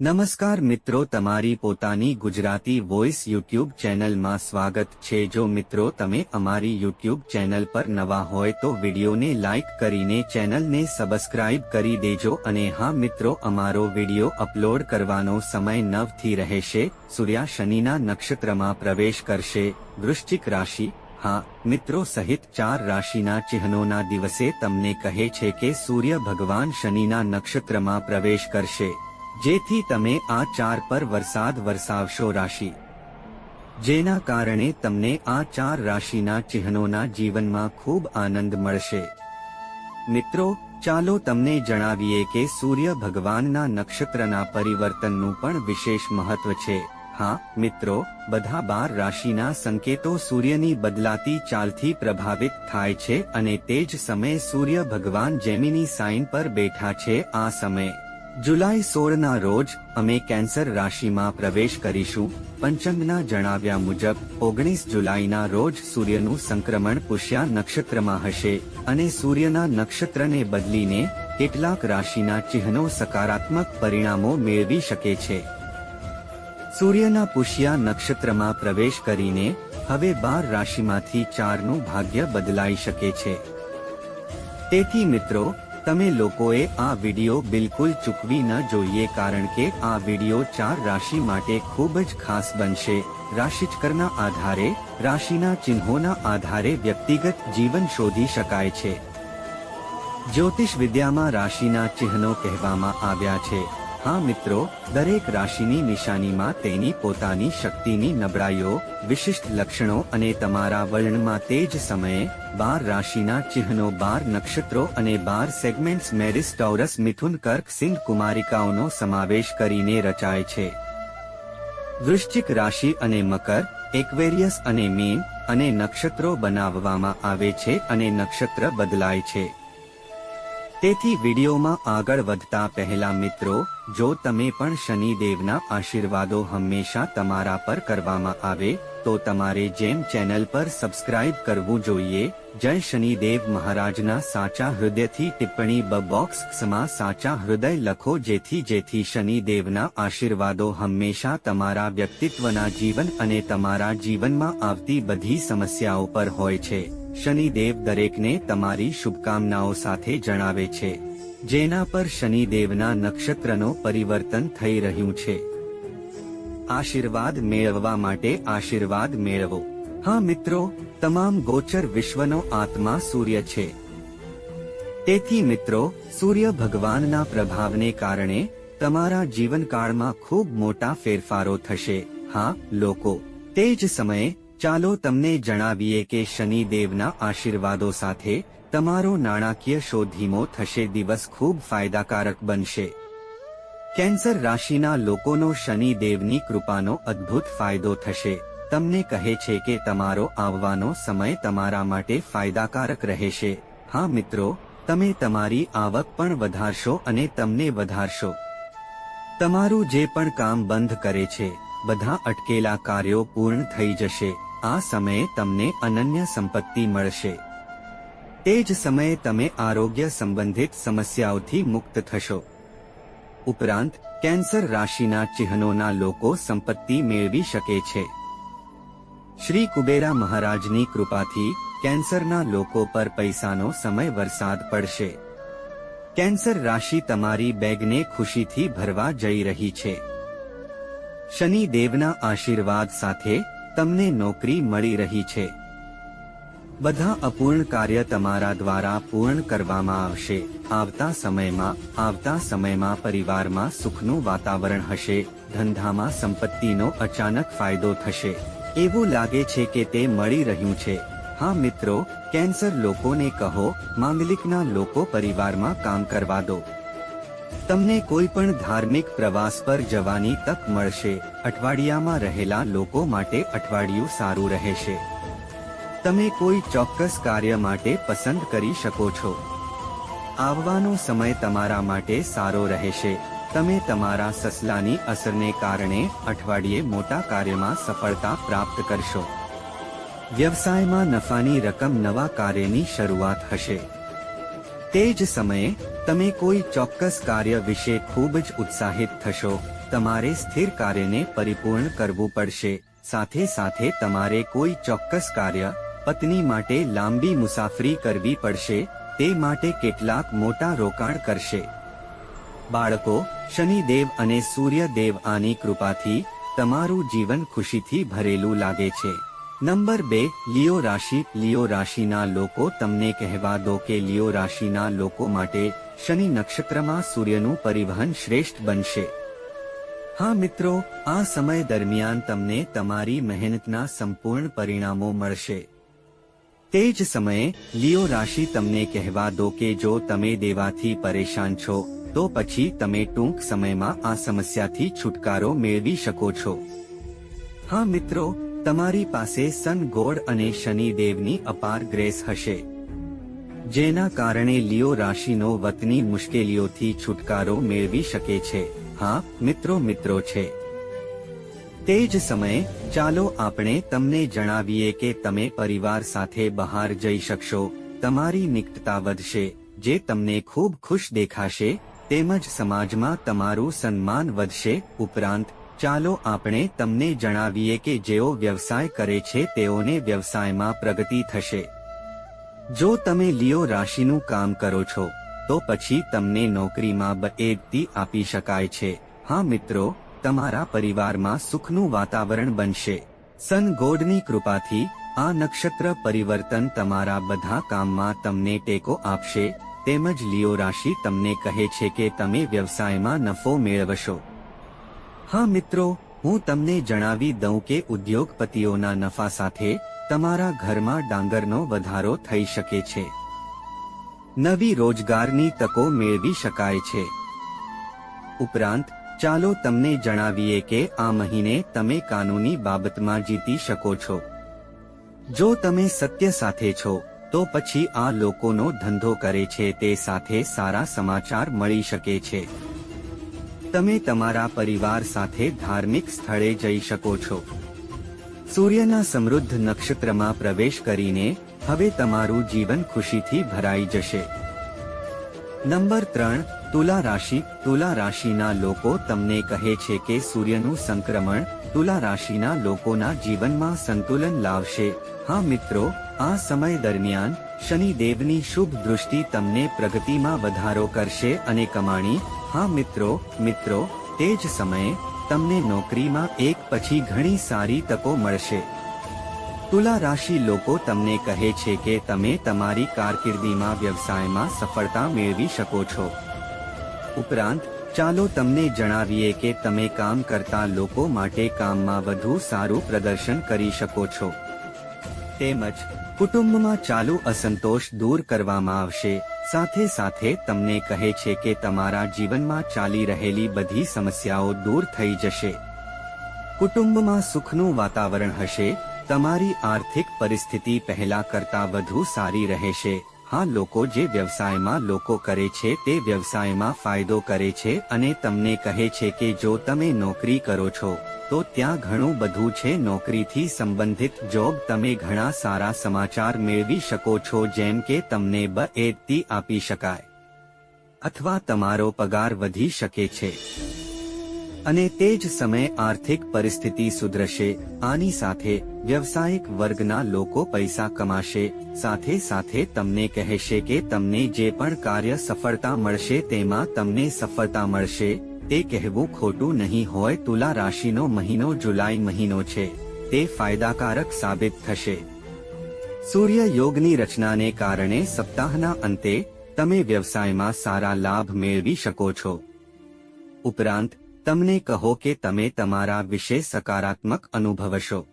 નમસ્કાર મિત્રો, તમારી પોતાની ગુજરાતી વોઇસ યુટ્યુબ ચેનલમાં સ્વાગત છે. જો મિત્રો, તમે અમારી યુટ્યુબ ચેનલ પર નવા હોય તો વિડીયોને લાઇક કરીને ચેનલને સબસ્ક્રાઇબ કરી દેજો અને હા મિત્રો, અમારો વીડિયો અપલોડ કરવાનો સમય નવથી રહેશે. સૂર્યા શનિના નક્ષત્રમાં પ્રવેશ કરશે. વૃશ્ચિક રાશિ, હા, મિત્રો, સહિત ચાર રાશિના ચિહ્નોના દિવસે તમને કહે છે કે સૂર્ય ભગવાન શનિના નક્ષત્રમાં પ્રવેશ કરશે. જેથી તમે આ ચાર પર વરસાદ વરસાવશો રાશિ. જેના કારણે તમને આ ચાર રાશિના ચિહ્નોના જીવનમાં ખૂબ આનંદ મળશે. મિત્રો, ચાલો તમને જણાવીએ કે સૂર્ય ભગવાનના નક્ષત્રના પરિવર્તનનું પણ વિશેષ મહત્વ છે. હા, મિત્રો, બધા બાર રાશિના સંકેતો સૂર્યની બદલાતી ચાલથી પ્રભાવિત થાય છે અને તે જ સમયે સૂર્ય ભગવાન જેમિની સાઇન પર બેઠા છે આ સમયે. જુલાઈ સોળના રોજ અમે કેન્સર રાશિમાં પ્રવેશ કરીશું. પંચંગના જણાવ્યા મુજબ, ઓગણીસ જુલાઈના રોજ સૂર્યનું સંક્રમણ પુષ્યા નક્ષત્રમાં હશે અને સૂર્યના નક્ષત્રને બદલીને કેટલાક રાશિના ચિહ્નો સકારાત્મક પરિણામો મેળવી શકે છે. સૂર્યના પુષ્યા નક્ષત્રમાં પ્રવેશ કરીને હવે બાર રાશિમાંથી ચારનું ભાગ્ય બદલાઈ શકે છે. તેથી મિત્રો તમે લોકોએ આ વિડિયો બિલકુલ ચૂકવી ન જોઈએ કારણ કે આ વિડિયો ચાર રાશિ માટે ખૂબ જ ખાસ બનશે. રાશિચક્રના આધારે, રાશિના ચિહ્નોના આધારે વ્યક્તિગત જીવન શોધી શકાય છે. જ્યોતિષ વિદ્યામાં રાશિના ચિહ્નો કહેવામાં આવ્યા છે. હા મિત્રો, દરેક રાશિની નિશાનીમાં તેની પોતાની શક્તિની નબળાઈઓ, વિશિષ્ટ લક્ષણો અને તમારા વર્ણમાં તે જ સમયે બાર રાશિના ચિહ્નો, બાર નક્ષત્રો અને બાર સેગમેન્ટ્સ મેરિસ ટોરસ મિથુન, કર્ક, સિંહ કુમારિકાઓનો સમાવેશ કરીને રચાય છે. વૃશ્ચિક રાશિ અને મકર, એક્વેરિયસ અને મીન અને નક્ષત્રો બનાવવામાં આવે છે અને નક્ષત્ર બદલાય છે. તેથી વિડીયોમાં આગળ વધતા પહેલા મિત્રો, જો તમે પણ શનિદેવના આશીર્વાદો હંમેશા તમારા પર કરવામાં આવે, તો તમારે જેમ ચેનલ પર સબસ્ક્રાઇબ કરવું જોઈએ, જય શનિદેવ મહારાજના સાચા હૃદયથી ટિપ્પણી બ બોક્સમાં સાચા હૃદય લખો જેથી જેથી શનિદેવના આશીર્વાદો હંમેશા તમારા વ્યક્તિત્વના જીવન અને તમારા જીવનમાં આવતી બધી સમસ્યાઓ પર હોય છે. શનિદેવ દરેકને તમારી શુભકામનાઓ સાથે જણાવે છે. જેના પર શનિદેવના નક્ષત્રનો પરિવર્તન થઈ રહ્યું છે. આશીર્વાદ મેળવવા માટે આશીર્વાદ મેળવો. હા મિત્રો, તમામ ગોચર વિશ્વનો આત્મા સૂર્ય છે. તેથી મિત્રો, સૂર્ય ભગવાનના પ્રભાવને કારણે તમારા જીવનકાળમાં ખૂબ મોટા ફેરફારો થશે. હા, લોકો, તે જ સમયે ચાલો તમને જણાવીએ કે શનિદેવના આશીર્વાદો સાથે તમારો નાણાકીય શો ધીમો થશે. દિવસ ખૂબ ફાયદાકારક બનશે. કેન્સર રાશિના લોકોનો શનિદેવની કૃપાનો અદ્ભુત ફાયદો થશે. તમને કહે છે કે તમારો આવવાનો સમય તમારા માટે ફાયદાકારક રહેશે. હા મિત્રો, તમે તમારી આવક પણ વધારશો અને તમને વધારશો. તમારું જે પણ કામ બંધ કરે છે, બધા અટકેલા કાર્યો પૂર્ણ થઈ જશે. આ સમયે તમને અનન્ય સંપત્તિ મળશે. તે જ સમયે તમે આરોગ્ય સંબંધિત સમસ્યાઓથી મુક્ત થશો. ઉપરાંત, કેન્સર રાશિના ચિહ્નોના લોકો સંપત્તિ મેળવી શકે છે. શ્રી કુબેરા મહારાજની કૃપાથી કેન્સરના લોકો પર પૈસાનો સમય વરસાદ પડશે. કેન્સર રાશિ તમારી બેગને ખુશીથી ભરવા જઈ રહી છે. શનિ દેવના આશીર્વાદ સાથે તમને નોકરી મળી રહી છે. બધા અપૂર્ણ કાર્ય તમારા દ્વારા પૂર્ણ કરવામાં આવશે. આવતા સમયમાં આવતા સમયમાં પરિવારમાં સુખનું વાતાવરણ હશે, ધંધામાં સંપત્તિનો અચાનક ફાયદો થશે. એવું લાગે છે કે તે મળી રહ્યું છે. હા મિત્રો, કેન્સર લોકોને કહો, માંગલિકના લોકો પરિવારમાં કામ કરવા દો. તમને કોઈ પણ ધાર્મિક પ્રવાસ પર જવાની તક મળશે. અઠવાડિયામાં રહેલા લોકો માટે અઠવાડિયું સારું રહેશે. તમે કોઈ ચોક્કસ કાર્ય માટે પસંદ કરી શકો છો. આવવાનો સમય તમારા માટે સારો રહેશે. તમે તમારા સસલાની અસરને કારણે અઠવાડિયે મોટા કાર્યમાં સફળતા પ્રાપ્ત કરશો. વ્યવસાયમાં નફાની રકમ નવા કાર્યની શરૂઆત હશે. તે જ સમયે, તમે કોઈ ચોક્કસ કાર્ય વિશે ખૂબ જ ઉત્સાહિત થશો. તમારે સ્થિર કાર્યને પરિપૂર્ણ કરવું પડશે. સાથે સાથે તમારે કોઈ ચોક્કસ કાર્ય, પત્ની માટે લાંબી મુસાફરી કરવી પડશે. તે માટે કેટલાક મોટા રોકાણ કરશે. બાળકો, શનિદેવ અને સૂર્યદેવ આની કૃપાથી તમારું જીવન ખુશીથી ભરેલું લાગે છે. નંબર બે, લિયો રાશિ, લિયો રાશિના લોકો તમને કહેવા દો કે લિયો રાશિના લોકો માટે શનિ નક્ષત્રમાં સૂર્યનું પરિવહન શ્રેષ્ઠ બનશે. હા મિત્રો, આ સમય દરમિયાન તમને તમારી મહેનતના સંપૂર્ણ પરિણામો મળશે. તે જ સમયે, લિયો રાશિ તમને કહેવા દો કે જો તમે દેવાથી પરેશાન છો, તો પછી તમે ટૂંક સમયમાં આ સમસ્યાથી છુટકારો મેળવી શકો છો. હા મિત્રો તમારી પાસે સન ગોડ અને શનિદેવની અપાર ગ્રેસ હશે. જેના કારણે લિયો રાશિનો વતની મુશ્કેલીઓથી છુટકારો મેળવી શકે છે. હા, મિત્રો મિત્રો છે. તે જ સમયે, ચાલો આપણે તમને જણાવીએ કે તમે પરિવાર સાથે બહાર જઈ શકશો. તમારી નિકટતા વધશે. જે તમને ખૂબ ખુશ દેખાશે, તેમજ સમાજમાં તમારું સન્માન વધશે. ઉપરાંત ચાલો આપણે તમને જણાવીએ કે જેઓ વ્યવસાય કરે છે તેઓને વ્યવસાયમાં પ્રગતિ થશે. જો તમે લિયો રાશિનું કામ કરો છો, તો પછી તમને નોકરીમાં બએડતી આપી શકાય છે. હા મિત્રો, તમારા પરિવારમાં સુખનું વાતાવરણ બનશે. સન ગોડની કૃપાથી આ નક્ષત્ર પરિવર્તન તમારા બધા કામમાં તમને ટેકો આપશે. તેમજ લિયો રાશિ તમને કહે છે કે તમે વ્યવસાયમાં નફો મેળવશો. હા મિત્રો, હું તમને જણાવી દઉં કે ઉદ્યોગપતિઓના નફા સાથે તમારા ઘરમાં ડાંગરનો વધારો થઈ શકે છે. નવી રોજગારની તકો મેળવી શકાય છે. ઉપરાંત, ચાલો તમને જણાવીએ કે આ મહિને તમે કાનૂની બાબતમાં જીતી શકો છો. જો તમે સત્ય સાથે છો, તો પછી આ લોકોનો ધંધો કરે છે તે સાથે સારા સમાચાર મળી શકે છે. તમે તમારા પરિવાર સાથે ધાર્મિક સ્થળે જઈ શકો છો. સૂર્યના સમૃદ્ધ નક્ષત્રમાં પ્રવેશ કરીને હવે તમારું જીવન ખુશીથી ભરાઈ જશે. નંબર ત્રણ, તુલા રાશિ. તુલા રાશિના લોકો તમને કહે છે કે સૂર્યનું સંક્રમણ તુલા રાશિના લોકોના જીવનમાં સંતુલન લાવશે. હા મિત્રો, આ સમય દરમિયાન શનિદેવની શુભ દૃષ્ટિ તમને પ્રગતિમાં વધારો કરશે અને કમાણી, હા મિત્રો મિત્રો, તે જ સમયે તમને નોકરીમાં એક પછી ઘણી સારી તકો મળશે. તુલા રાશિ લોકો તમને કહે છે કે તમે તમારી કારકિર્દીમાં વ્યવસાયમાં સફળતા મેળવી શકો છો. ઉપરાંત, ચાલો તમને જણાવીએ કે તમે કામ કરતા લોકો માટે કામમાં વધુ સારું પ્રદર્શન કરી શકો છો. તેમજ કુટુંબમાં ચાલુ અસંતોષ દૂર કરવામાં આવશે. સાથે સાથે તમને કહે છે કે તમારા જીવનમાં ચાલી રહેલી બધી સમસ્યાઓ દૂર થઈ જશે. કુટુંબમાં સુખનું વાતાવરણ હશે. તમારી આર્થિક પરિસ્થિતિ પહેલા કરતા વધુ સારી રહેશે. હા, લોકો જે વ્યવસાયમાં લોકો કરે છે, તે વ્યવસાયમાં ફાયદો કરે છે અને તમને કહે છે કે જો તમે નોકરી કરો છો, તો ત્યાં ઘણું બધું છે. નોકરીથી સંબંધિત જોબ તમે ઘણા સારા સમાચાર મેળવી શકો છો, જેમ કે તમને બએદતી આપી શકાય અથવા તમારો પગાર વધી શકે છે. અને તે જ સમયે આર્થિક પરિસ્થિતિ સુધરશે, આની સાથે વ્યવસાયિક વર્ગના લોકો પૈસા કમાશે, સાથે સાથે તમને કહેશે કે તમને જે પણ કાર્ય સફળતા મળશે તેમાં તમને સફળતા મળશે, તે કહેવું ખોટું નહીં હોય તુલા રાશિનો મહિનો જુલાઈ મહિનો છે, તે ફાયદાકારક સાબિત થશે. સૂર્ય યોગની રચનાને કારણે સપ્તાહના અંતે તમે વ્યવસાયમાં સારા લાભ મેળવી શકો છો. ઉપરાંત તમને કહો કે તમે તમારા વિશે સકારાત્મક અનુભવશો.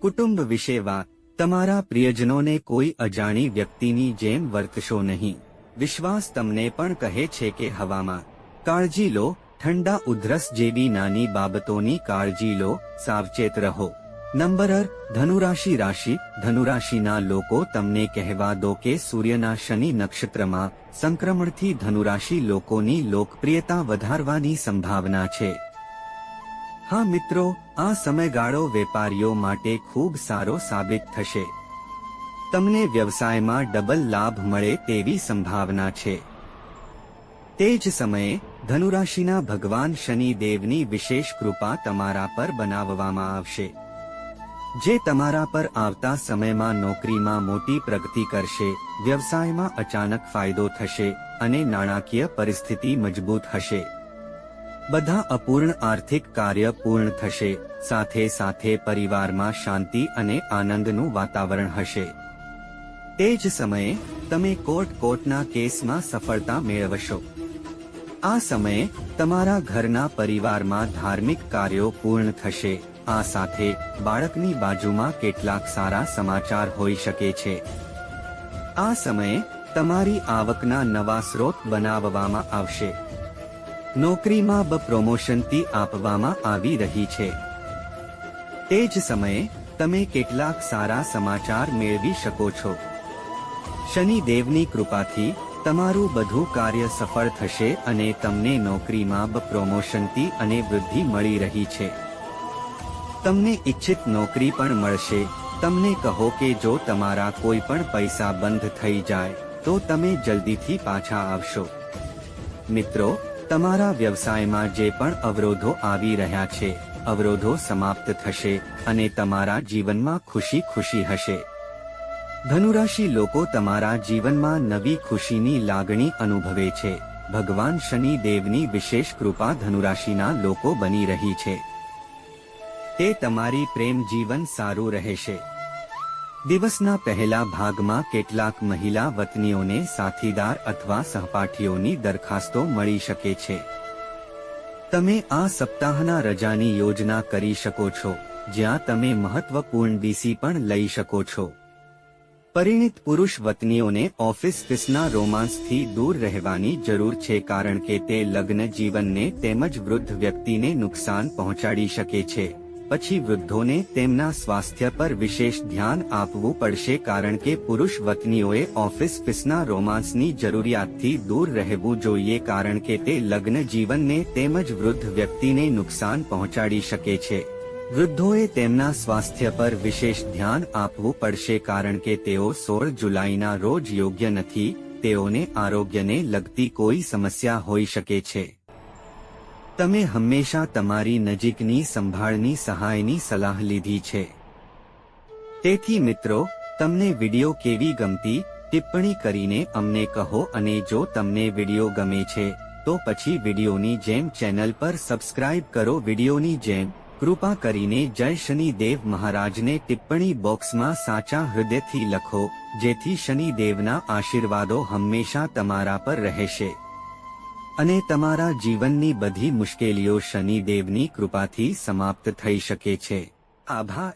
કુટુંબ વિશે વાત તમારા પ્રિયજનોને કોઈ અજાણી વ્યક્તિની જેમ વર્તશો નહીં. વિશ્વાસ તમને પણ કહે છે કે હવામાં, કાળજી લો, ઠંડા ઉધરસ જેવી નાની બાબતોની કાળજી લો, સાવચેત રહો. નંબરર, ધનુરાશિ રાશિ. ધનુરાશિના લોકો તમને કહેવા દો કે સૂર્યના શનિ નક્ષત્રમાં સંક્રમણથી ધનુરાશિ લોકોની લોકપ્રિયતા વધારવાની સંભાવના છે. હા મિત્રો, આ સમયગાળો વેપારીઓ માટે ખૂબ સારો સાબિત થશે. તમને વ્યવસાયમાં ડબલ લાભ મળે તેવી સંભાવના છે. તે જ સમયે, ધનુરાશિના ભગવાન શનિ દેવની વિશેષ કૃપા તમારા પર બનાવવામાં આવશે. જે તમારા પર આવતા સમયમાં નોકરીમાં મોટી પ્રગતિ કરશે, વ્યવસાયમાં અચાનક ફાયદો થશે અને નાણાકીય પરિસ્થિતિ મજબૂત હશે. બધા અપૂર્ણ આર્થિક કાર્ય પૂર્ણ થશે, સાથે સાથે પરિવારમાં શાંતિ અને આનંદનું વાતાવરણ હશે. તે જ સમયે, તમે કોર્ટ કોર્ટના કેસમાં સફળતા મેળવશો. આ સમયે, તમારા ઘરના પરિવારમાં ધાર્મિક કાર્યો પૂર્ણ થશે. આ સાથે બાળકની બાજુમાં કેટલાક સારા સમાચાર હોઈ શકે છે. આ સમયે તમારી આવકના નવા સ્રોત બનાવવામાં આવશે. નોકરીમાં બ પ્રમોશનથી આપવામાં આવી રહી છે. તે જ સમયે તમે કેટલાક સારા સમાચાર મેળવી શકો છો. શનિદેવની કૃપાથી તમારું બધું કાર્ય સફળ થશે અને તમને નોકરીમાં બ પ્રમોશનથી અને વૃદ્ધિ મળી રહી છે. તમને ઈચ્છિત નોકરી પણ મળશે. તમને કહો કે જો તમારા કોઈ પણ પૈસા બંધ થઈ જાય, તો તમે જલ્દીથી પાછા આવશો. મિત્રો, તમારા વ્યવસાયમાં જે પણ અવરોધો આવી રહ્યા છે, અવરોધો સમાપ્ત થશે અને તમારા જીવનમાં ખુશી ખુશી હશે. ધનુરાશિ લોકો તમારા જીવનમાં નવી ખુશીની લાગણી અનુભવે છે. ભગવાન શનિ દેવની વિશેષ કૃપા ધનુરાશિના લોકો બની રહી છે. તે તમારી પ્રેમ જીવન સારું રહેશે. દિવસના પહેલા ભાગમાં કેટલાક મહિલા વતનીઓને સાથીદાર અથવા સહપાઠીઓની દરખાસ્તો મળી શકે છે. તમે આ સપ્તાહના રજાની યોજના કરી શકો છો, જ્યાં તમે મહત્વપૂર્ણ ડીસી પણ લઈ શકો છો. પરિણિત પુરુષ વતનીઓને ઓફિસ ફિસના રોમાન્સથી દૂર રહેવાની જરૂર છે કારણ કે તે લગ્ન જીવનને તેમજ વૃદ્ધ વ્યક્તિને નુકસાન પહોંચાડી શકે છે. પછી વૃદ્ધોને તેમના સ્વાસ્થ્ય પર વિશેષ ધ્યાન આપવું પડશે કારણ કે પુરુષ વતનીઓએ ઓફિસ ફિસના રોમાન્સની જરૂરિયાતથી દૂર રહેવું જોઈએ કારણ કે તે લગ્ન જીવનને તેમજ વૃદ્ધ વ્યક્તિને નુકસાન પહોંચાડી શકે છે. વૃદ્ધોએ તેમના સ્વાસ્થ્ય પર વિશેષ ધ્યાન આપવું પડશે કારણ કે તેઓ સોળ જુલાઈના રોજ યોગ્ય નથી, તેઓને આરોગ્યને લગતી કોઈ સમસ્યા હોઈ શકે છે. તમે હંમેશા તમારી નજીકની સંભાળની સહાયની સલાહ લીધી છે. તેથી મિત્રો, તમને વિડિયો કેવી ગમતી, ટિપ્પણી કરીને અમને કહો અને જો તમને વીડિયો ગમે છે, તો પછી વિડિયોની જેમ ચેનલ પર સબસ્ક્રાઇબ કરો. વિડિયોની જેમ, કૃપા કરીને જય શનિ દેવ મહારાજને ટિપ્પણી બોક્સમાં સાચા હૃદયથી લખો, જેથી શનિદેવના આશીર્વાદો હંમેશા તમારા પર રહેશે. અને તમારા જીવનની બધી મુશ્કેલીઓ શનિદેવની કૃપાથી સમાપ્ત થઈ શકે છે. આભાર.